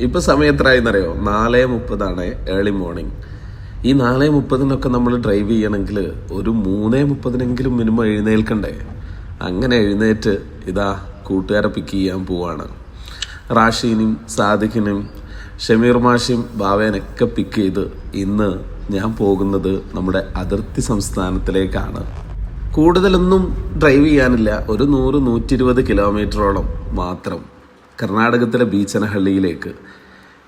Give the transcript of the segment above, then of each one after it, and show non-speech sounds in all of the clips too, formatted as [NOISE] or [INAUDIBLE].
Hello സമയം എത്രയെന്നറിയോ നാല് മുപ്പതാണ് ഏർലി മോർണിംഗ് ഈ നാല് മുപ്പതിനൊക്കെ നമ്മൾ ഡ്രൈവ് ചെയ്യണമെങ്കിൽ ഒരു മൂന്ന് മുപ്പതിനെങ്കിലും മിനിമം എഴുന്നേൽക്കണ്ടേ? അങ്ങനെ എഴുന്നേറ്റ് ഇതാ കൂട്ടുകാരെ പിക്ക് ചെയ്യാൻ പോവാണ്. റാഷീനും സാദിഖിനും ഷമീർ മാഷിയും ബാവേനൊക്കെ പിക്ക് ചെയ്ത് ഇന്ന് ഞാൻ പോകുന്നത് നമ്മുടെ അതിർത്തി സംസ്ഥാനത്തിലേക്കാണ്. കൂടുതലൊന്നും ഡ്രൈവ് ചെയ്യാനില്ല. ഒരു നൂറ് നൂറ്റി ഇരുപത് കിലോമീറ്ററോളം മാത്രം. കർണാടകത്തിലെ ബീച്ചനഹള്ളിയിലേക്ക്.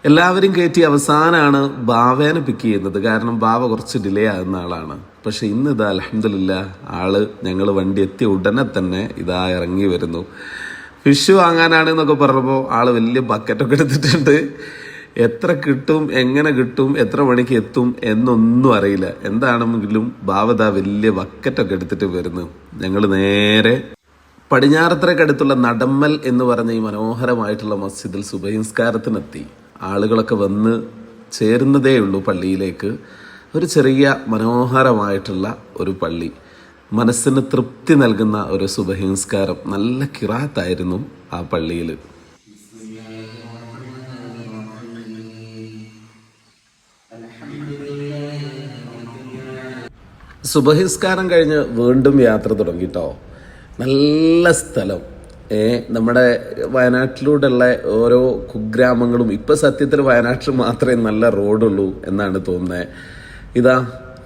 എല്ലാവരും കയറ്റി അവസാനമാണ് ബാവേനെ പിക്ക് ചെയ്യുന്നത്. കാരണം ബാവ കുറച്ച് ഡിലേ ആകുന്ന ആളാണ്. പക്ഷേ ഇന്ന് ഇതാ അലഹമില്ല ആൾ ഞങ്ങൾ വണ്ടി എത്തിയ ഉടനെ തന്നെ ഇതാ ഇറങ്ങി വരുന്നു. ഫിഷ് വാങ്ങാനാണ് എന്നൊക്കെ പറഞ്ഞപ്പോൾ ആൾ വലിയ ബക്കറ്റൊക്കെ എടുത്തിട്ടുണ്ട്. എത്ര കിട്ടും എങ്ങനെ കിട്ടും എത്ര മണിക്ക് എത്തും എന്നൊന്നും അറിയില്ല. എന്താണെങ്കിലും ബാവത വലിയ ബക്കറ്റൊക്കെ എടുത്തിട്ട് വരുന്നു. ഞങ്ങൾ നേരെ പടിഞ്ഞാറത്തരക്കടുത്തുള്ള നടമ്മൽ എന്ന് പറഞ്ഞ ഈ മനോഹരമായിട്ടുള്ള മസ്ജിദിൽ സുബഹിംസ്കാരത്തിനെത്തി. ആളുകളൊക്കെ വന്ന് ചേരുന്നതേ ഉള്ളൂ പള്ളിയിലേക്ക്. ഒരു ചെറിയ മനോഹരമായിട്ടുള്ള ഒരു പള്ളി. മനസ്സിന് തൃപ്തി നൽകുന്ന ഒരു സുബഹിംസ്കാരം. നല്ല കിറാത്തായിരുന്നു ആ പള്ളിയിൽ. സുബഹിസ്കാരം കഴിഞ്ഞ് വീണ്ടും യാത്ര തുടങ്ങിട്ടോ നല്ല സ്ഥലം. നമ്മുടെ വയനാട്ടിലൂടെയുള്ള ഓരോ കുഗ്രാമങ്ങളും ഇപ്പൊ സത്യത്തിൽ വയനാട്ടിൽ മാത്രമേ നല്ല റോഡുള്ളൂ എന്നാണ് തോന്നുന്നത് ഇതാ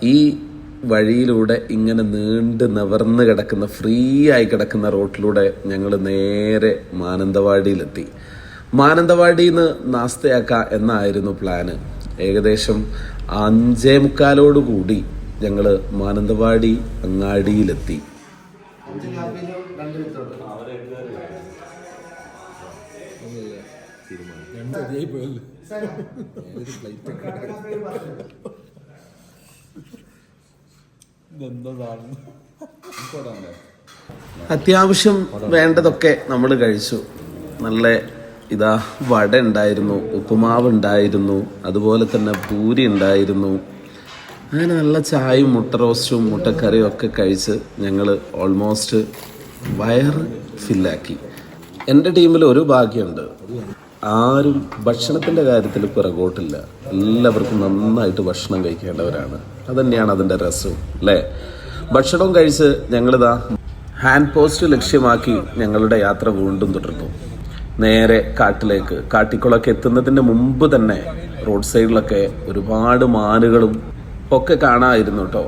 ഈ വഴിയിലൂടെ ഇങ്ങനെ നീണ്ട് നിവർന്ന് കിടക്കുന്ന ഫ്രീ ആയി കിടക്കുന്ന റോട്ടിലൂടെ ഞങ്ങൾ നേരെ മാനന്തവാടിയിലെത്തി. മാനന്തവാടിയിൽ നിന്ന് നാസ്തയാക്ക എന്നായിരുന്നു പ്ലാന്. ഏകദേശം അഞ്ചേ മുക്കാലോടുകൂടി ഞങ്ങൾ മാനന്തവാടി അങ്ങാടിയിലെത്തി. അത്യാവശ്യം വേണ്ടതൊക്കെ നമ്മൾ കഴിച്ചു. നല്ല ഇതാ വട ഉണ്ടായിരുന്നു ഉപ്പുമാവ് ഉണ്ടായിരുന്നു അതുപോലെ തന്നെ പൂരി ഉണ്ടായിരുന്നു. അങ്ങനെ നല്ല ചായയും മുട്ട റോസ്റ്റും മുട്ടക്കറിയും ഒക്കെ കഴിച്ച് ഞങ്ങൾ ഓൾമോസ്റ്റ് വയറ് ഫില്ലാക്കി. എന്റെ ടീമിൽ ഒരു ഭാഗ്യമുണ്ട്. ആരും ഭക്ഷണത്തിന്റെ കാര്യത്തിൽ പിറകോട്ടില്ല. എല്ലാവർക്കും നന്നായിട്ട് ഭക്ഷണം കഴിക്കേണ്ടവരാണ്. അതുതന്നെയാണ് അതിന്റെ രസവും അല്ലേ? ഭക്ഷണവും കഴിച്ച് ഞങ്ങളിതാ ഹാൻഡ് പോസ്റ്റ് ലക്ഷ്യമാക്കി ഞങ്ങളുടെ യാത്ര വീണ്ടും തുടർന്നു. നേരെ കാട്ടിലേക്ക് കാട്ടിക്കുളൊക്കെ എത്തുന്നതിന് മുമ്പ് തന്നെ റോഡ് സൈഡിലൊക്കെ ഒരുപാട് മാനുകളും ഒക്കെ കാണാമായിരുന്നു കേട്ടോ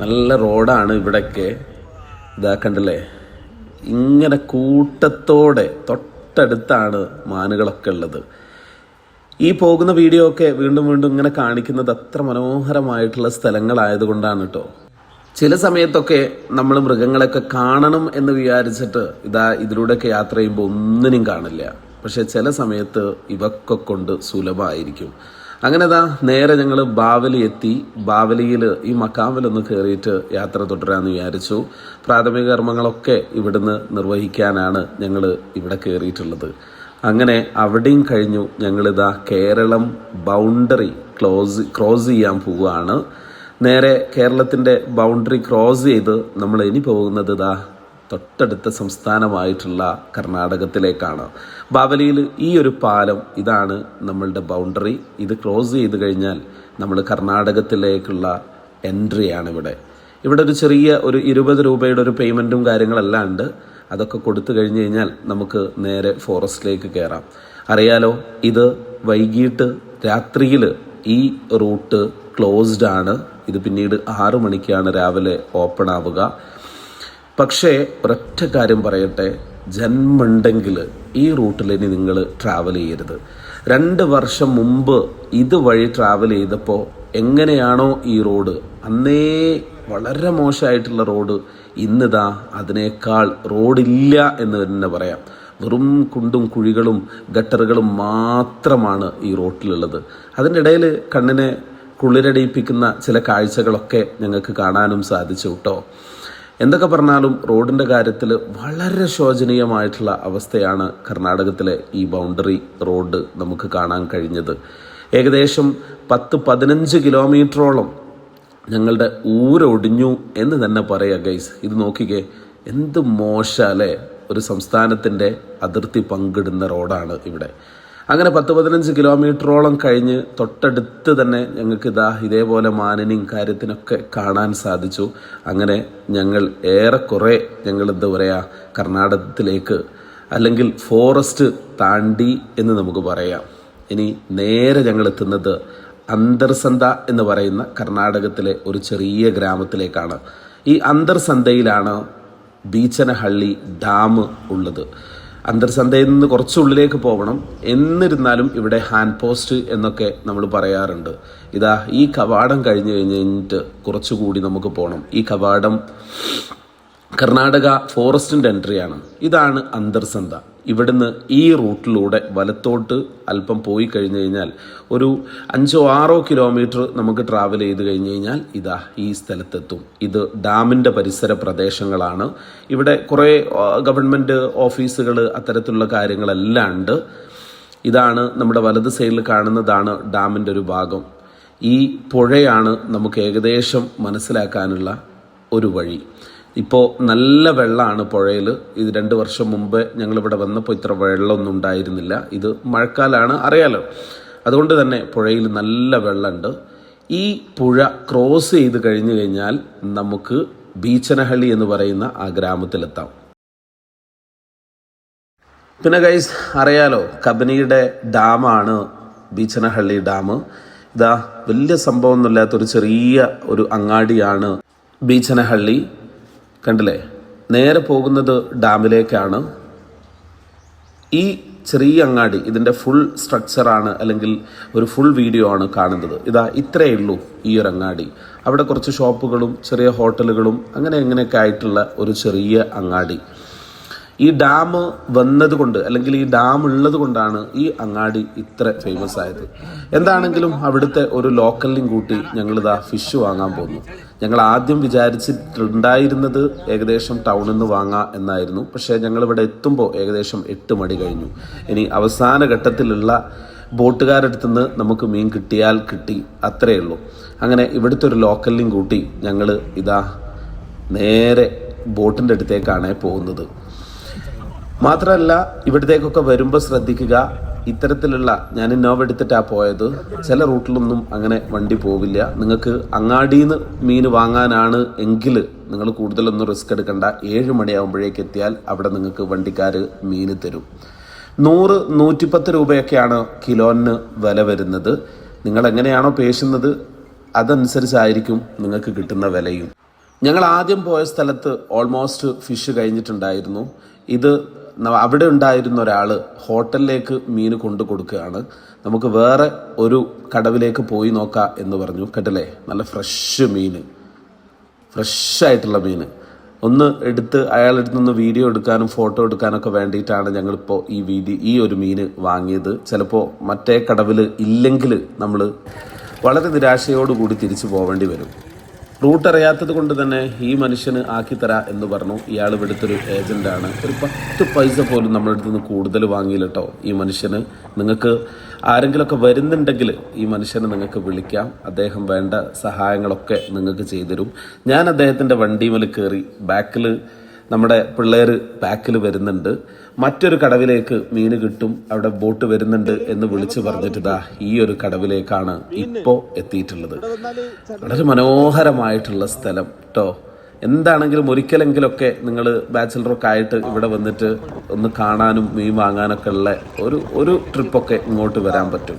നല്ല റോഡാണ് ഇവിടെയൊക്കെ ഇതാ കണ്ടില്ലേ? ഇങ്ങനെ കൂട്ടത്തോടെ തൊട്ടടുത്താണ് മാനുകളൊക്കെ ഉള്ളത്. ഈ പോകുന്ന വീഡിയോ ഒക്കെ വീണ്ടും വീണ്ടും ഇങ്ങനെ കാണിക്കുന്നത് അത്ര മനോഹരമായിട്ടുള്ള സ്ഥലങ്ങളായതുകൊണ്ടാണ് കേട്ടോ ചില സമയത്തൊക്കെ നമ്മൾ മൃഗങ്ങളൊക്കെ കാണണം എന്ന് വിചാരിച്ചിട്ട് ഇതാ ഇതിലൂടെയൊക്കെ യാത്ര ചെയ്യുമ്പോൾ ഒന്നിനും കാണില്ല. പക്ഷെ ചില സമയത്ത് ഇവക്കൊക്കെ കൊണ്ട് സുലഭമായിരിക്കും. അങ്ങനെ ദാ നേരെ ഞങ്ങൾ ബാവലി എത്തി. ബാവലിയിൽ ഈ മക്കാമിലൊന്ന് കയറിയിട്ട് യാത്ര തുടരാമെന്ന് വിചാരിച്ചു. പ്രാഥമിക കർമ്മങ്ങളൊക്കെ ഇവിടുന്ന് നിർവഹിക്കാനാണ് ഞങ്ങൾ ഇവിടെ കയറിയിട്ടുള്ളത് അങ്ങനെ അവിടെയും കഴിഞ്ഞു ഞങ്ങളിതാ കേരളം ബൗണ്ടറി ക്ലോസ് ക്രോസ് ചെയ്യാൻ പോവുകയാണ്. നേരെ കേരളത്തിന്റെ ബൗണ്ടറി ക്രോസ് ചെയ്ത് നമ്മൾ ഇനി പോകുന്നത് ഇതാ തൊട്ടടുത്ത സംസ്ഥാനമായിട്ടുള്ള കർണാടകത്തിലേക്കാണ്. ബാവലിയിൽ ഈ ഒരു പാലം ഇതാണ് നമ്മളുടെ ബൗണ്ടറി. ഇത് ക്രോസ് ചെയ്ത് കഴിഞ്ഞാൽ നമ്മൾ കർണാടകത്തിലേക്കുള്ള എൻട്രിയാണ് ഇവിടെ. ഇവിടെ ഒരു ചെറിയ ഒരു ഇരുപത് രൂപയുടെ ഒരു പേയ്മെന്റും കാര്യങ്ങളെല്ലാം ഉണ്ട്. അതൊക്കെ കൊടുത്തു കഴിഞ്ഞ് കഴിഞ്ഞാൽ നമുക്ക് നേരെ ഫോറസ്റ്റിലേക്ക് കയറാം. അറിയാലോ ഇത് വൈകിട്ട് രാത്രിയിൽ ഈ റൂട്ട് ക്ലോസ്ഡ് ആണ്. ഇത് പിന്നീട് ആറു മണിക്കാണ് രാവിലെ ഓപ്പൺ ആവുക. പക്ഷേ ഒരൊറ്റ കാര്യം പറയട്ടെ. ജന്മുണ്ടെങ്കിൽ ഈ റൂട്ടിൽ ഇനി നിങ്ങൾ ട്രാവൽ ചെയ്യരുത്. രണ്ട് വർഷം മുമ്പ് ഇതുവഴി ട്രാവൽ ചെയ്തപ്പോൾ എങ്ങനെയാണോ ഈ റോഡ് അന്നേ വളരെ മോശമായിട്ടുള്ള റോഡ് ഇന്നിതാ അതിനേക്കാൾ റോഡില്ല എന്ന് തന്നെ പറയാം. വെറും കുണ്ടും കുഴികളും ഗട്ടറുകളും മാത്രമാണ് ഈ റോട്ടിലുള്ളത്. അതിന്റെ ഇടയിൽ കണ്ണിനെ കുളിരടിയിപ്പിക്കുന്ന ചില കാഴ്ചകളൊക്കെ ഞങ്ങൾക്ക് കാണാനും സാധിച്ചു കേട്ടോ. എന്തൊക്കെ പറഞ്ഞാലും റോഡിന്റെ കാര്യത്തിൽ വളരെ ശോചനീയമായിട്ടുള്ള അവസ്ഥയാണ് കർണാടകത്തിലെ ഈ ബൗണ്ടറി റോഡ് നമുക്ക് കാണാൻ കഴിഞ്ഞത്. ഏകദേശം പത്ത് പതിനഞ്ച് കിലോമീറ്ററോളം ഞങ്ങളുടെ ഊരൊടിഞ്ഞു എന്ന് തന്നെ പറയുക ഗൈസ് ഇത് നോക്കിക്കേ എന്ത് മോശാലേ അല്ലേ? ഒരു സംസ്ഥാനത്തിന്റെ അതിർത്തി പങ്കിടുന്ന റോഡാണ് ഇവിടെ. അങ്ങനെ പത്ത് പതിനഞ്ച് കിലോമീറ്ററോളം കഴിഞ്ഞ് തൊട്ടടുത്ത് തന്നെ ഞങ്ങൾക്ക് ഇതാ ഇതേപോലെ മാനിനും കാര്യത്തിനൊക്കെ കാണാൻ സാധിച്ചു. അങ്ങനെ ഞങ്ങൾ ഏറെക്കുറെ ഞങ്ങൾ എന്താ പറയുക കർണാടകത്തിലേക്ക് അല്ലെങ്കിൽ ഫോറസ്റ്റ് താണ്ടി എന്ന് നമുക്ക് പറയാം. ഇനി നേരെ ഞങ്ങൾ എത്തുന്നത് അന്തർസന്ത എന്ന് പറയുന്ന കർണാടകത്തിലെ ഒരു ചെറിയ ഗ്രാമത്തിലേക്കാണ്. ഈ അന്തർസന്തയിലാണ് ബീച്ചനഹള്ളി ഡാം ഉള്ളത്. അന്തർസന്തയിൽ നിന്ന് കുറച്ചുള്ളിലേക്ക് പോകണം എന്നിരുന്നാലും ഇവിടെ ഹാൻഡ് പോസ്റ്റ് എന്നൊക്കെ നമ്മൾ പറയാറുണ്ട്. ഇതാ ഈ കവാടം കഴിഞ്ഞ് കഴിഞ്ഞ് കഴിഞ്ഞിട്ട് കുറച്ചുകൂടി നമുക്ക് പോകണം ഈ കവാടം കർണാടക ഫോറസ്റ്റിന്റെ എൻട്രിയാണ് ഇതാണ് അന്തർസന്ത ഇവിടുന്ന് ഈ റൂട്ടിലൂടെ വലത്തോട്ട് അല്പം പോയി കഴിഞ്ഞു കഴിഞ്ഞാൽ ഒരു അഞ്ചോ ആറോ കിലോമീറ്റർ നമുക്ക് ട്രാവൽ ചെയ്ത് കഴിഞ്ഞ് കഴിഞ്ഞാൽ ഇതാ ഈ സ്ഥലത്തെത്തും. ഇത് ഡാമിന്റെ പരിസര പ്രദേശങ്ങളാണ്. ഇവിടെ കുറേ ഗവൺമെന്റ് ഓഫീസുകൾ അത്തരത്തിലുള്ള കാര്യങ്ങളെല്ലാം ഉണ്ട്. ഇതാണ് നമ്മുടെ വലത് സൈഡിൽ കാണുന്നതാണ് ഡാമിന്റെ ഒരു ഭാഗം. ഈ പുഴയാണ് നമുക്ക് ഏകദേശം മനസ്സിലാക്കാനുള്ള ഒരു വഴി. ഇപ്പോൾ നല്ല വെള്ളമാണ് പുഴയിൽ ഇത് രണ്ട് വർഷം മുമ്പ് ഞങ്ങളിവിടെ വന്നപ്പോൾ ഇത്ര വെള്ളമൊന്നും ഉണ്ടായിരുന്നില്ല. ഇത് മഴക്കാലമാണ് അറിയാലോ. അതുകൊണ്ട് തന്നെ പുഴയിൽ നല്ല വെള്ളമുണ്ട് ഈ പുഴ ക്രോസ് ചെയ്ത് കഴിഞ്ഞു കഴിഞ്ഞാൽ നമുക്ക് ബീച്ചനഹള്ളി എന്ന് പറയുന്ന ആ ഗ്രാമത്തിലെത്താം. പിന്നെ ഗൈസ് അറിയാലോ കബനിയുടെ ഡാമാണ് ബീച്ചനഹള്ളി ഡാം. ഇതാ വലിയ സംഭവമൊന്നുമില്ലാത്തൊരു ചെറിയ ഒരു അങ്ങാടിയാണ് ബീച്ചനഹള്ളി. കണ്ടില്ലേ? നേരെ പോകുന്നത് ഡാമിലേക്കാണ്. ഈ ചെറിയ അങ്ങാടി ഇതിന്റെ ഫുൾ സ്ട്രക്ചറാണ് അല്ലെങ്കിൽ ഒരു ഫുൾ വീഡിയോ ആണ് കാണുന്നത്. ഇതാ ഇത്രയേ ഉള്ളൂ ഈ ഒരു അങ്ങാടി. അവിടെ കുറച്ച് ഷോപ്പുകളും ചെറിയ ഹോട്ടലുകളും അങ്ങനെ എങ്ങനെയൊക്കെ ആയിട്ടുള്ള ഒരു ചെറിയ അങ്ങാടി. ഈ ഡാം വന്നതുകൊണ്ട് അല്ലെങ്കിൽ ഈ ഡാം ഉള്ളത് കൊണ്ടാണ് ഈ അങ്ങാടി ഇത്ര ഫേമസ് ആയത്. എന്താണെങ്കിലും അവിടുത്തെ ഒരു ലോക്കലിനും കൂട്ടി ഞങ്ങളിതാ ഫിഷ് വാങ്ങാൻ പോന്നു. ഞങ്ങൾ ആദ്യം വിചാരിച്ചിട്ടുണ്ടായിരുന്നത് ഏകദേശം ടൗണിൽ നിന്ന് വാങ്ങാം എന്നായിരുന്നു. പക്ഷേ ഞങ്ങളിവിടെ എത്തുമ്പോൾ ഏകദേശം എട്ട് മണി കഴിഞ്ഞു. ഇനി അവസാന ഘട്ടത്തിലുള്ള ബോട്ടുകാരടുത്ത് നിന്ന് നമുക്ക് മീൻ കിട്ടിയാൽ കിട്ടി അത്രയേ ഉള്ളൂ. അങ്ങനെ ഇവിടുത്തെ ഒരു ലോക്കലിനും കൂട്ടി ഞങ്ങൾ ഇതാ നേരെ ബോട്ടിന്റെ അടുത്തേക്കാണ് പോകുന്നത്. മാത്രമല്ല ഇവിടത്തേക്കൊക്കെ വരുമ്പോൾ ശ്രദ്ധിക്കുക. ഇത്തരത്തിലുള്ള ഞാൻ ഇന്നോവ എടുത്തിട്ടാണ് പോയത്. ചില റൂട്ടിലൊന്നും അങ്ങനെ വണ്ടി പോവില്ല. നിങ്ങൾക്ക് അങ്ങാടിയിൽ നിന്ന് മീൻ വാങ്ങാനാണ് എങ്കിൽ നിങ്ങൾ കൂടുതലൊന്നും റിസ്ക് എടുക്കണ്ട. ഏഴ് മണിയാകുമ്പോഴേക്ക് എത്തിയാൽ അവിടെ നിങ്ങൾക്ക് വണ്ടിക്കാർ മീൻ തരും. നൂറ് നൂറ്റിപ്പത്ത് രൂപയൊക്കെയാണ് കിലോന് വില വരുന്നത്. നിങ്ങൾ എങ്ങനെയാണോ പേശുന്നത് അതനുസരിച്ചായിരിക്കും നിങ്ങൾക്ക് കിട്ടുന്ന വിലയും. ഞങ്ങൾ ആദ്യം പോയ സ്ഥലത്ത് ഓൾമോസ്റ്റ് ഫിഷ് കഴിഞ്ഞിട്ടുണ്ടായിരുന്നു. ഇത് അവിടെ ഉണ്ടായിരുന്ന ഒരാൾ ഹോട്ടലിലേക്ക് മീൻ കൊണ്ടു കൊടുക്കുകയാണ്. നമുക്ക് വേറെ ഒരു കടവിലേക്ക് പോയി നോക്കാം എന്ന് പറഞ്ഞു. കേട്ടല്ലേ? നല്ല ഫ്രഷ് മീൻ. ഫ്രഷ് ആയിട്ടുള്ള മീൻ. ഒന്ന് എടുത്ത് അയാളെടുത്ത് നിന്ന് വീഡിയോ എടുക്കാനും ഫോട്ടോ എടുക്കാനൊക്കെ വേണ്ടിയിട്ടാണ് ഞങ്ങളിപ്പോൾ ഈ വീതി ഈ ഒരു മീൻ വാങ്ങിയത്. ചിലപ്പോൾ മറ്റേ കടവിൽ ഇല്ലെങ്കിൽ നമ്മൾ വളരെ നിരാശയോടുകൂടി തിരിച്ചു പോവേണ്ടി വരും. റൂട്ട് അറിയാത്തത് കൊണ്ട് തന്നെ ഈ മനുഷ്യന് ആക്കിത്തരാ എന്ന് പറഞ്ഞു. ഇയാൾ ഇവിടുത്തെ ഒരു ഏജന്റാണ്. ഒരു പത്ത് പൈസ പോലും നമ്മളുടെ അടുത്ത് നിന്ന് കൂടുതൽ വാങ്ങിയില്ല കേട്ടോ ഈ മനുഷ്യന്. നിങ്ങൾക്ക് ആരെങ്കിലുമൊക്കെ വരുന്നുണ്ടെങ്കിൽ ഈ മനുഷ്യനെ നിങ്ങൾക്ക് വിളിക്കാം. അദ്ദേഹം വേണ്ട സഹായങ്ങളൊക്കെ നിങ്ങൾക്ക് ചെയ്തുതരും. ഞാൻ അദ്ദേഹത്തിന്റെ വണ്ടിമേൽ കയറി ബാക്കിൽ നമ്മുടെ പിള്ളേർ ബാക്കിൽ വരുന്നുണ്ട്. മറ്റൊരു കടവിലേക്ക് മീന് കിട്ടും അവിടെ ബോട്ട് വരുന്നുണ്ട് എന്ന് വിളിച്ചു പറഞ്ഞിട്ടിതാ ഈ ഒരു കടവിലേക്കാണ് ഇപ്പോൾ എത്തിയിട്ടുള്ളത്. വളരെ മനോഹരമായിട്ടുള്ള സ്ഥലം കേട്ടോ എന്താണെങ്കിലും ഒരിക്കലെങ്കിലൊക്കെ നിങ്ങൾ ബാച്ചിലറൊക്കെ ആയിട്ട് ഇവിടെ വന്നിട്ട് ഒന്ന് കാണാനും മീൻ വാങ്ങാനൊക്കെ ഉള്ള ഒരു ഒരു ട്രിപ്പൊക്കെ ഇങ്ങോട്ട് വരാൻ പറ്റും.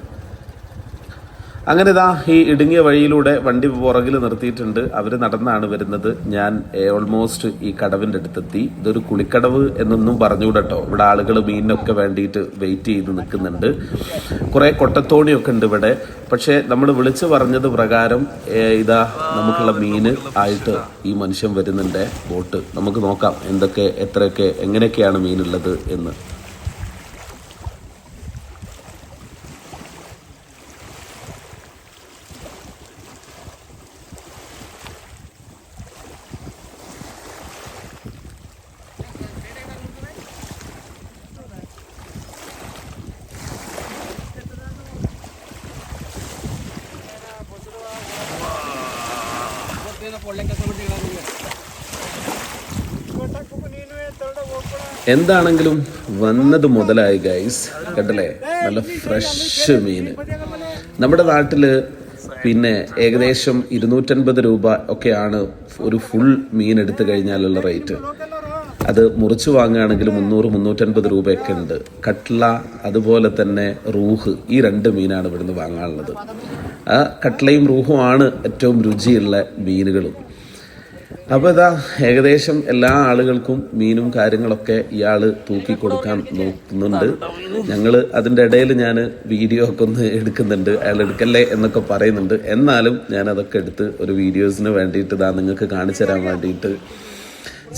അങ്ങനെ ഇതാ ഈ ഇടുങ്ങിയ വഴിയിലൂടെ വണ്ടി പുറകിൽ നിർത്തിയിട്ടുണ്ട്. അവർ നടന്നാണ് വരുന്നത്. ഞാൻ ഓൾമോസ്റ്റ് ഈ കടവിന്റെ അടുത്തെത്തി. ഇതൊരു കുളിക്കടവ് എന്നൊന്നും പറഞ്ഞുകൂടട്ടോ. ഇവിടെ ആളുകൾ മീനിനൊക്കെ വേണ്ടിയിട്ട് വെയിറ്റ് ചെയ്ത് നിൽക്കുന്നുണ്ട്. കുറേ കൊട്ടത്തോണിയൊക്കെ ഉണ്ട് ഇവിടെ. പക്ഷേ നമ്മൾ വിളിച്ചു പറഞ്ഞത് പ്രകാരം ഇതാ നമുക്കുള്ള മീന് ആയിട്ട് ഈ മനുഷ്യൻ വരുന്നുണ്ട്. ബോട്ട്. നമുക്ക് നോക്കാം എന്തൊക്കെ എത്രയൊക്കെ എങ്ങനെയൊക്കെയാണ് മീനുള്ളത് എന്ന്. എന്താണെങ്കിലും വന്നത് മുതലായി ഗൈസ് കണ്ടല്ലേ? നല്ല ഫ്രഷ് മീൻ നമ്മുടെ നാട്ടിൽ പിന്നെ ഏകദേശം ഇരുന്നൂറ്റൻപത് രൂപ ഒക്കെയാണ് ഒരു ഫുൾ മീൻ എടുത്തു കഴിഞ്ഞാലുള്ള റേറ്റ് അത് മുറിച്ച് വാങ്ങുകയാണെങ്കിൽ മുന്നൂറ് മുന്നൂറ്റൻപത് രൂപയൊക്കെ ഉണ്ട്. കട്ട്ല അതുപോലെ തന്നെ റൂഹ് ഈ രണ്ട് മീനാണ് ഇവിടുന്ന് വാങ്ങാനുള്ളത്. ആ കട്ട്ലയും റൂഹുമാണ് ഏറ്റവും രുചിയുള്ള മീനുകളും. അപ്പോൾ ഇതാ ഏകദേശം എല്ലാ ആളുകൾക്കും മീനും കാര്യങ്ങളൊക്കെ ഇയാൾ തൂക്കി കൊടുക്കാൻ നോക്കുന്നുണ്ട്. ഞങ്ങൾ അതിന്റെ ഇടയിൽ ഞാൻ വീഡിയോ ഒക്കെ ഒന്ന് എടുക്കുന്നുണ്ട്. അയാൾ എടുക്കല്ലേ എന്നൊക്കെ പറയുന്നുണ്ട്. എന്നാലും ഞാൻ അതൊക്കെ എടുത്ത് ഒരു വീഡിയോസിന് വേണ്ടിയിട്ട് ഇതാ നിങ്ങൾക്ക് കാണിച്ചു തരാൻ വേണ്ടിയിട്ട്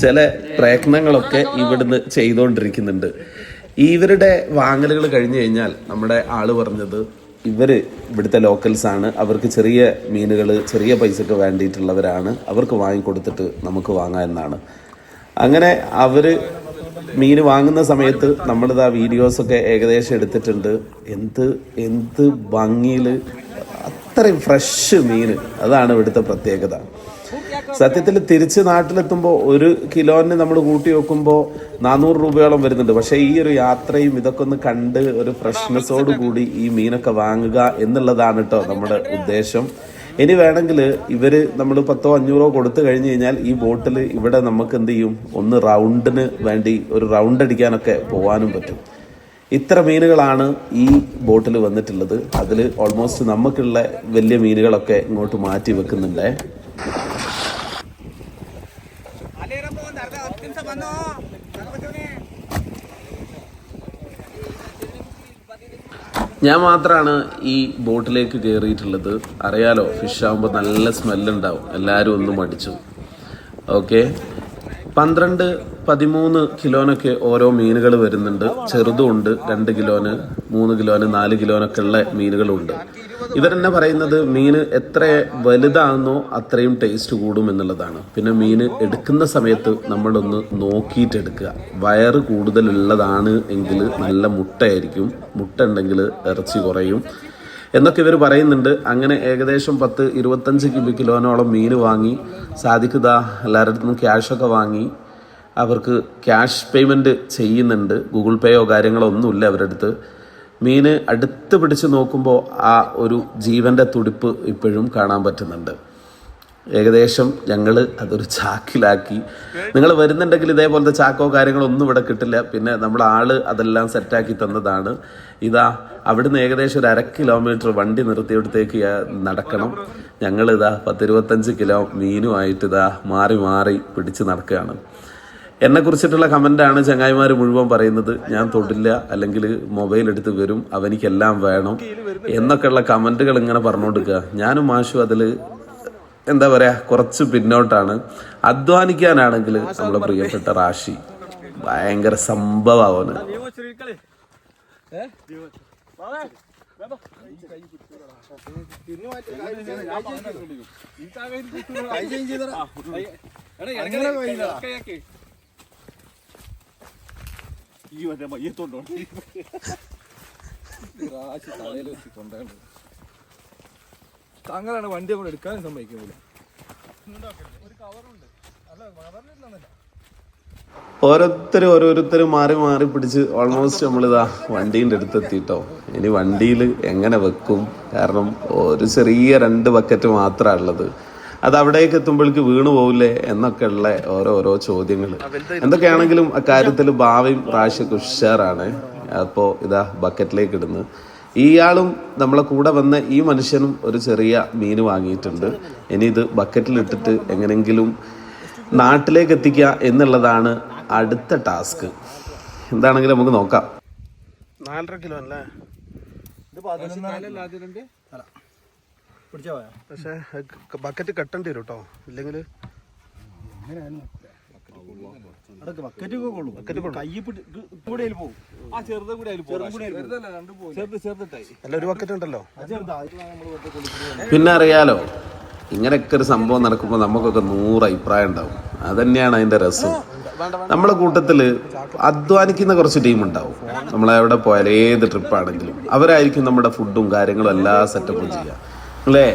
ചില പ്രയത്നങ്ങളൊക്കെ ഇവിടുന്ന് ചെയ്തുകൊണ്ടിരിക്കുന്നുണ്ട് ഇവരുടെ വാങ്ങലുകൾ കഴിഞ്ഞു കഴിഞ്ഞാൽ നമ്മുടെ ആൾ പറഞ്ഞത് ഇവർ ഇവിടുത്തെ ലോക്കൽസാണ് അവർക്ക് ചെറിയ മീനുകൾ ചെറിയ പൈസക്ക് വേണ്ടിയിട്ടുള്ളവരാണ്. അവർക്ക് വാങ്ങിക്കൊടുത്തിട്ട് നമുക്ക് വാങ്ങാം എന്നാണ്. അങ്ങനെ അവർ മീൻ വാങ്ങുന്ന സമയത്ത് നമ്മളിത് ആ വീഡിയോസൊക്കെ ഏകദേശം എടുത്തിട്ടുണ്ട്. എന്ത് എന്ത് ഭംഗിയിൽ അത്രയും ഫ്രഷ് മീൻ അതാണ് ഇവിടുത്തെ പ്രത്യേകത. സത്യത്തിൽ തിരിച്ച് നാട്ടിലെത്തുമ്പോൾ ഒരു കിലോന് നമ്മൾ കൂട്ടി വെക്കുമ്പോൾ നാനൂറ് രൂപയോളം വരുന്നുണ്ട്. പക്ഷേ ഈ ഒരു യാത്രയും ഇതൊക്കെ ഒന്ന് കണ്ട് ഒരു ഫ്രഷ്നെസ്സോട് കൂടി ഈ മീനൊക്കെ വാങ്ങുക എന്നുള്ളതാണ് കേട്ടോ നമ്മുടെ ഉദ്ദേശം. ഇനി വേണമെങ്കിൽ ഇവർ നമ്മൾ പത്തോ അഞ്ഞൂറോ കൊടുത്തു കഴിഞ്ഞ് കഴിഞ്ഞാൽ ഈ ബോട്ടിൽ ഇവിടെ നമുക്ക് എന്ത് ചെയ്യും? ഒന്ന് റൗണ്ടിന് വേണ്ടി ഒരു റൗണ്ട് അടിക്കാനൊക്കെ പോകാനും പറ്റും. ഇത്ര മീനുകളാണ് ഈ ബോട്ടിൽ വന്നിട്ടുള്ളത്. അതിൽ ഓൾമോസ്റ്റ് നമുക്കുള്ള വലിയ മീനുകളൊക്കെ ഇങ്ങോട്ട് മാറ്റി വെക്കുന്നുണ്ടേ. വന്നോ? ഞാൻ മാത്രമാണ് ഈ ബോട്ടിലേക്ക് കയറിയിട്ടുള്ളത് അറിയാലോ ഫിഷ് ആകുമ്പോൾ നല്ല സ്മെല്ലുണ്ടാവും എല്ലാവരും ഒന്ന് മടിച്ചു. ഓക്കെ പന്ത്രണ്ട് പതിമൂന്ന് കിലോനൊക്കെ ഓരോ മീനുകൾ വരുന്നുണ്ട്. ചെറുതും ഉണ്ട്. രണ്ട് കിലോന് മൂന്ന് കിലോന് നാല് കിലോനൊക്കെ ഉള്ള മീനുകളുണ്ട്. ഇവരെന്നെ പറയുന്നത്? മീന് എത്ര വലുതാണെന്നോ അത്രയും ടേസ്റ്റ് കൂടും എന്നുള്ളതാണ്. പിന്നെ മീൻ എടുക്കുന്ന സമയത്ത് നമ്മളൊന്ന് നോക്കിയിട്ട് എടുക്കുക. വയറ് കൂടുതലുള്ളതാണ് എങ്കിൽ നല്ല മുട്ടയായിരിക്കും. മുട്ട ഉണ്ടെങ്കിൽ ഇറച്ചി കുറയും. എന്നൊക്കെ ഇവർ പറയുന്നുണ്ട്. അങ്ങനെ ഏകദേശം പത്ത് ഇരുപത്തഞ്ച് കിലോ കിലോനോളം മീൻ വാങ്ങി. സാധിക്കുക എല്ലാവരുടെ അടുത്തും ക്യാഷൊക്കെ വാങ്ങി. അവർക്ക് ക്യാഷ് പേയ്മെന്റ് ചെയ്യുന്നുണ്ട്. ഗൂഗിൾ പേയോ കാര്യങ്ങളോ ഒന്നുമില്ല അവരുടെ അടുത്ത് മീൻ അടുത്ത് പിടിച്ച് നോക്കുമ്പോൾ ആ ഒരു ജീവന്റെ തുടിപ്പ് ഇപ്പോഴും കാണാൻ പറ്റുന്നുണ്ട്. ഏകദേശം ഞങ്ങൾ അതൊരു ചാക്കിലാക്കി. നിങ്ങൾ വരുന്നുണ്ടെങ്കിൽ ഇതേപോലത്തെ ചാക്കോ കാര്യങ്ങളോ ഒന്നും ഇവിടെ കിട്ടില്ല. പിന്നെ നമ്മൾ ആൾ അതെല്ലാം സെറ്റാക്കി തന്നതാണ്. ഇതാ അവിടുന്ന് ഏകദേശം ഒരു അര കിലോമീറ്റർ വണ്ടി നിർത്തിയിടത്തേക്ക് നടക്കണം. ഞങ്ങൾ പത്തിരുപത്തഞ്ച് കിലോ മീനുമായിട്ട് ഇതാ മാറി മാറി പിടിച്ച് നടക്കുകയാണ്. എന്നെക്കുറിച്ചിട്ടുള്ള കമന്റാണ് ചങ്ങായിമാർ മുഴുവൻ പറയുന്നത്. ഞാൻ തൊടില്ല അല്ലെങ്കിൽ മൊബൈൽ എടുത്ത് വരും അവനിക്കെല്ലാം വേണം എന്നൊക്കെയുള്ള കമന്റുകൾ ഇങ്ങനെ പറഞ്ഞുകൊടുക്കുക ഞാനും മാഷു അതിൽ എന്താ പറയാ കുറച്ച് പിന്നോട്ടാണ്. അധ്വാനിക്കാനാണെങ്കിൽ നമ്മുടെ പ്രിയപ്പെട്ട റാഷി ഭയങ്കര സംഭവമാണ് തിരിഞ്ഞു മാറ്റി ഈ മറ്റേ മയ്യത്തോണ്ടോ തലയിൽ വെച്ച് താങ്കളാണ് വണ്ടി നമ്മൾ എടുക്കാനും സമ്മതിക്കുന്നില്ല. ഓരോരുത്തരും ഓരോരുത്തരും മാറി മാറി പിടിച്ച് ഓൾമോസ്റ്റ് നമ്മളിതാ വണ്ടീന്റെ അടുത്തെത്തിട്ടോ. ഇനി വണ്ടിയിൽ എങ്ങനെ വെക്കും? കാരണം ഒരു ചെറിയ രണ്ട് ബക്കറ്റ് മാത്രമാണ് ഉള്ളത്. അത് അവിടേക്ക് എത്തുമ്പോഴേക്ക് വീണു പോകില്ലേ എന്നൊക്കെ ഉള്ള ഓരോ ഓരോ ചോദ്യങ്ങൾ എന്തൊക്കെയാണെങ്കിലും അക്കാര്യത്തിൽ ഭാവിയും പ്രാവശ്യം ഉഷാറാണ്. അപ്പോൾ ഇതാ ബക്കറ്റിലേക്ക് ഇടുന്നു. ഇയാളും നമ്മളെ കൂടെ വന്ന ഈ മനുഷ്യനും ഒരു ചെറിയ മീൻ വാങ്ങിയിട്ടുണ്ട്. ഇനി ഇത് ബക്കറ്റിലിട്ടിട്ട് എങ്ങനെങ്കിലും നാട്ടിലേക്ക് എത്തിക്കുക എന്നുള്ളതാണ് അടുത്ത ടാസ്ക്. എന്താണെങ്കിലും നമുക്ക് നോക്കാം. നാലര കിലോ അല്ലേ? അതിലുണ്ട് പക്ഷേ ബക്കറ്റ് കെട്ടേണ്ടി വരും കേട്ടോ ഇല്ലെങ്കിൽ ആ കൂടി പോകും ചെറുത് ചെറുതിട്ടായി. അല്ല ഒരു ബക്കറ്റ് ഉണ്ടല്ലോ. പിന്നെ അറിയാലോ ഇങ്ങനെയൊക്കെ ഒരു സംഭവം നടക്കുമ്പോൾ നമുക്കൊക്കെ നൂറ് അഭിപ്രായം ഉണ്ടാവും. അതന്നെയാണ് അതിന്റെ രസം. നമ്മളെ കൂട്ടത്തിൽ അധ്വാനിക്കുന്ന കുറച്ച് ടീം ഉണ്ടാവും. നമ്മളെവിടെ പോയാലും ഏത് ട്രിപ്പാണെങ്കിലും അവരായിരിക്കും നമ്മുടെ ഫുഡും കാര്യങ്ങളും എല്ലാ സെറ്റപ്പും ചെയ്യുക അല്ലേ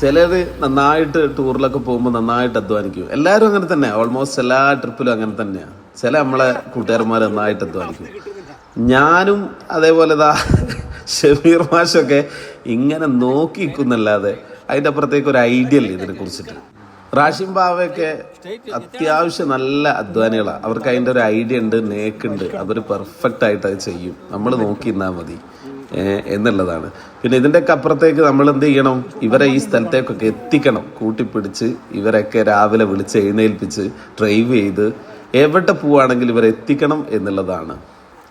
ചിലര് നന്നായിട്ട് ടൂറിലൊക്കെ പോകുമ്പോൾ നന്നായിട്ട് അധ്വാനിക്കും. എല്ലാവരും അങ്ങനെ തന്നെ ഓൾമോസ്റ്റ് എല്ലാ ട്രിപ്പിലും അങ്ങനെ തന്നെയാണ് ചില നമ്മളെ കൂട്ടുകാരന്മാർ നന്നായിട്ട് അധ്വാനിക്കും. ഞാനും അതേപോലെ ദാ [LAUGHS] ഷമീർ മാഷൊക്കെ ഇങ്ങനെ നോക്കി നിൽക്കുന്നല്ലാതെ അതിന്റെ അപ്പുറത്തേക്ക് ഒരു ഐഡിയ അല്ലേ ഇതിനെ കുറിച്ചിട്ട്? റാഷിം ബാവയൊക്കെ അത്യാവശ്യം നല്ല അധ്വാനികളാണ് അവർക്ക് അതിന്റെ ഒരു ഐഡിയ ഉണ്ട് നേക്കുണ്ട് അവർ പെർഫെക്റ്റ് ആയിട്ട് അത് ചെയ്യും. നമ്മൾ നോക്കി നിന്നാൽ മതി. എന്നുള്ളതാണ്. പിന്നെ ഇതിന്റെയൊക്കെ അപ്പുറത്തേക്ക് നമ്മൾ എന്ത് ചെയ്യണം? ഇവരെ ഈ സ്ഥലത്തേക്കൊക്കെ എത്തിക്കണം. കൂട്ടിപ്പിടിച്ച് ഇവരൊക്കെ രാവിലെ വിളിച്ച് എഴുന്നേൽപ്പിച്ച് ഡ്രൈവ് ചെയ്ത് എവിടെ പോവുകയാണെങ്കിൽ ഇവരെ എത്തിക്കണം എന്നുള്ളതാണ്.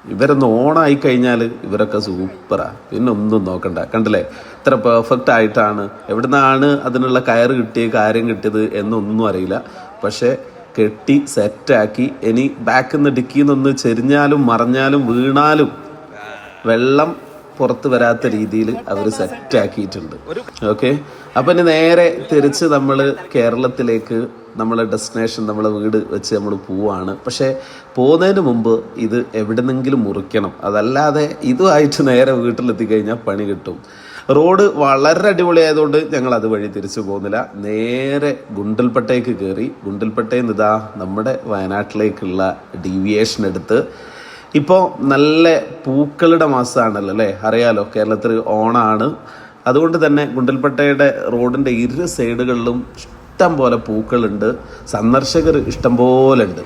ഇവരൊന്ന് ഓണായി കഴിഞ്ഞാൽ ഇവരൊക്കെ സൂപ്പറാണ് പിന്നെ ഒന്നും നോക്കണ്ട. കണ്ടില്ലേ? ഇത്ര പെർഫെക്റ്റ് ആയിട്ടാണ്. എവിടുന്നാണ് അതിനുള്ള കയറ് കിട്ടിയത് കാര്യം കിട്ടിയത് എന്നൊന്നും അറിയില്ല. പക്ഷേ കെട്ടി സെറ്റാക്കി ഇനി ബാക്കിൽ നിന്ന് ഡിക്കിന്നൊന്ന് ചെരിഞ്ഞാലും മറഞ്ഞാലും വീണാലും വെള്ളം പുറത്ത് വരാത്ത രീതിയിൽ അവർ സെറ്റാക്കിയിട്ടുണ്ട് ഓക്കെ അപ്പം ഇനി നേരെ തിരിച്ച് നമ്മൾ കേരളത്തിലേക്ക് നമ്മളെ ഡെസ്റ്റിനേഷൻ നമ്മളെ വീട് വെച്ച് നമ്മൾ പോവാണ്. പക്ഷേ പോകുന്നതിന് മുമ്പ് ഇത് എവിടെന്നെങ്കിലും മുറിക്കണം. അതല്ലാതെ ഇതുമായിട്ട് നേരെ വീട്ടിലെത്തി കഴിഞ്ഞാൽ പണി കിട്ടും. റോഡ് വളരെ അടിപൊളിയായതുകൊണ്ട് ഞങ്ങൾ അതുവഴി തിരിച്ചു പോകുന്നില്ല. നേരെ ഗുണ്ടൽപ്പട്ടയ്ക്ക് കയറി ഗുണ്ടൽപ്പട്ടയിൽ നിന്ന് ഇതാ നമ്മുടെ വയനാട്ടിലേക്കുള്ള ഡീവിയേഷൻ എടുത്ത് ഇപ്പോൾ നല്ല പൂക്കളുടെ മാസമാണല്ലോ അല്ലേ? അറിയാലോ കേരളത്തിൽ ഓണാണ്. അതുകൊണ്ട് തന്നെ ഗുണ്ടൽപ്പട്ടയുടെ റോഡിന്റെ ഇരു സൈഡുകളിലും ഇഷ്ടം പോലെ പൂക്കളുണ്ട്. സന്ദർശകർ ഇഷ്ടം പോലെ ഉണ്ട്.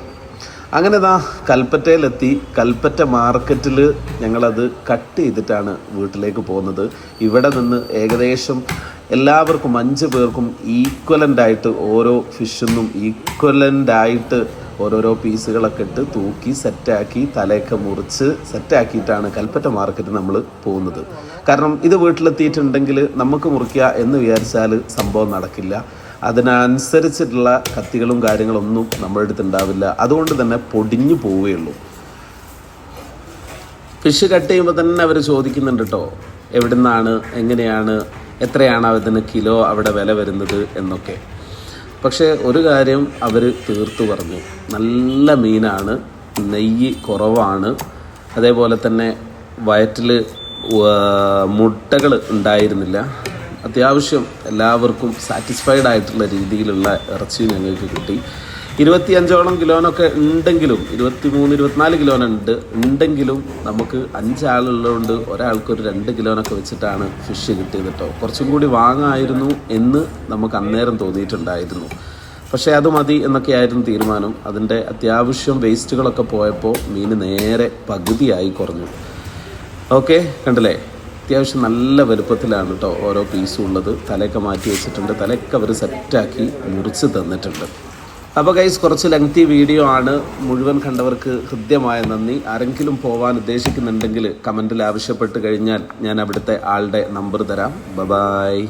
അങ്ങനെ ഇതാ കൽപ്പറ്റയിലെത്തി. കൽപ്പറ്റ മാർക്കറ്റിൽ ഞങ്ങളത് കട്ട് ചെയ്തിട്ടാണ് വീട്ടിലേക്ക് പോകുന്നത്. ഇവിടെ നിന്ന് ഏകദേശം എല്ലാവർക്കും അഞ്ച് പേർക്കും ഈക്വലന്റായിട്ട് ഓരോ ഫിഷെന്നും ഈക്വലന്റ് ആയിട്ട് ഓരോരോ പീസുകളൊക്കെ ഇട്ട് തൂക്കി സെറ്റാക്കി തലയൊക്കെ മുറിച്ച് സെറ്റാക്കിയിട്ടാണ് കൽപ്പറ്റ മാർക്കറ്റ് നമ്മൾ പോകുന്നത്. കാരണം ഇത് വീട്ടിലെത്തിയിട്ടുണ്ടെങ്കിൽ നമുക്ക് മുറിക്കുക എന്ന് വിചാരിച്ചാൽ സംഭവം നടക്കില്ല. അതിനനുസരിച്ചിട്ടുള്ള കത്തികളും കാര്യങ്ങളൊന്നും നമ്മുടെ അടുത്ത് ഉണ്ടാവില്ല. അതുകൊണ്ട് തന്നെ പൊടിഞ്ഞു പോവുകയുള്ളൂ. ഫിഷ് കട്ട് ചെയ്യുമ്പോൾ തന്നെ അവർ ചോദിക്കുന്നുണ്ട് കേട്ടോ എവിടെ നിന്നാണ് എങ്ങനെയാണ് എത്രയാണ് അതിന് കിലോ അവിടെ വില വരുന്നത് എന്നൊക്കെ. പക്ഷേ ഒരു കാര്യം അവർ തീർത്തു പറഞ്ഞു. നല്ല മീനാണ് നെയ്യ് കുറവാണ്. അതേപോലെ തന്നെ വയറ്റിൽ മുട്ടകൾ ഉണ്ടായിരുന്നില്ല. അത്യാവശ്യം എല്ലാവർക്കും സാറ്റിസ്ഫൈഡ് ആയിട്ടുള്ള രീതിയിലുള്ള ഇറച്ചി ഞങ്ങൾക്ക് കിട്ടി. ഇരുപത്തിയഞ്ചോളം കിലോനൊക്കെ ഉണ്ടെങ്കിലും ഇരുപത്തി മൂന്ന് ഇരുപത്തിനാല് കിലോനുണ്ട്. ഉണ്ടെങ്കിലും നമുക്ക് അഞ്ചാളുള്ളതുകൊണ്ട് ഒരാൾക്കൊരു രണ്ട് കിലോനൊക്കെ വെച്ചിട്ടാണ് ഫിഷ് കിട്ടിയത് കേട്ടോ കുറച്ചും കൂടി വാങ്ങായിരുന്നു എന്ന് നമുക്ക് അന്നേരം തോന്നിയിട്ടുണ്ടായിരുന്നു. പക്ഷേ അത് മതി എന്നൊക്കെയായിരുന്നു തീരുമാനം. അതിന്റെ അത്യാവശ്യം വേസ്റ്റുകളൊക്കെ പോയപ്പോൾ മീൻ നേരെ പകുതിയായി കുറഞ്ഞു. ഓക്കെ കണ്ടില്ലേ? അത്യാവശ്യം നല്ല വലുപ്പത്തിലാണ് കേട്ടോ ഓരോ പീസും ഉള്ളത്. തലയൊക്കെ മാറ്റി വെച്ചിട്ടുണ്ട്. തലയൊക്കെ അവർ സെറ്റാക്കി മുറിച്ച് തന്നിട്ടുണ്ട്. അപ്പോൾ ഗൈസ് കുറച്ച് ലെങ്തി വീഡിയോ ആണ് മുഴുവൻ കണ്ടവർക്ക് ഹൃദ്യമായ നന്ദി. ആരെങ്കിലും പോവാൻ ഉദ്ദേശിക്കുന്നുണ്ടെങ്കിൽ കമന്റിൽ ആവശ്യപ്പെട്ട് കഴിഞ്ഞാൽ ഞാൻ അവിടുത്തെ ആളുടെ നമ്പർ തരാം. ബബായ്